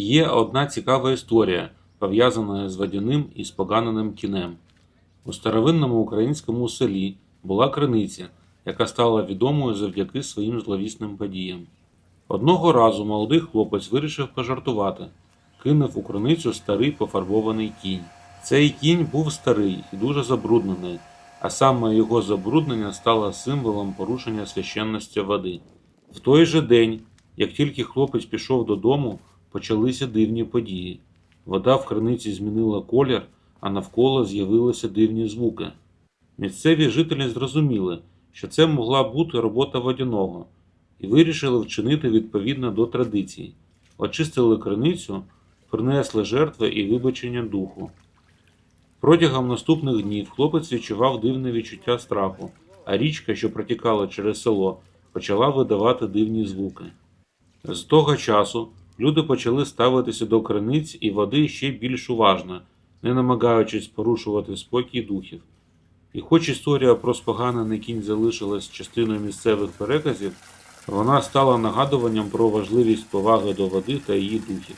Є одна цікава історія, пов'язана з водяним і споганеним кінем. У старовинному українському селі була криниця, яка стала відомою завдяки своїм зловісним подіям. Одного разу молодий хлопець вирішив пожартувати, кинув у криницю старий пофарбований кінь. Цей кінь був старий і дуже забруднений, а саме його забруднення стало символом порушення священності води. В той же день, як тільки хлопець пішов додому, почалися дивні події. Вода в криниці змінила колір, а навколо з'явилися дивні звуки. Місцеві жителі зрозуміли, що це могла бути робота водяного, і вирішили вчинити відповідно до традицій. Очистили криницю, принесли жертви і вибачення духу. Протягом наступних днів хлопець відчував дивне відчуття страху, а річка, що протікала через село, почала видавати дивні звуки. З того часу люди почали ставитися до криниць і води ще більш уважно, не намагаючись порушувати спокій духів. І хоч історія про споганений кінь залишилась частиною місцевих переказів, вона стала нагадуванням про важливість поваги до води та її духів.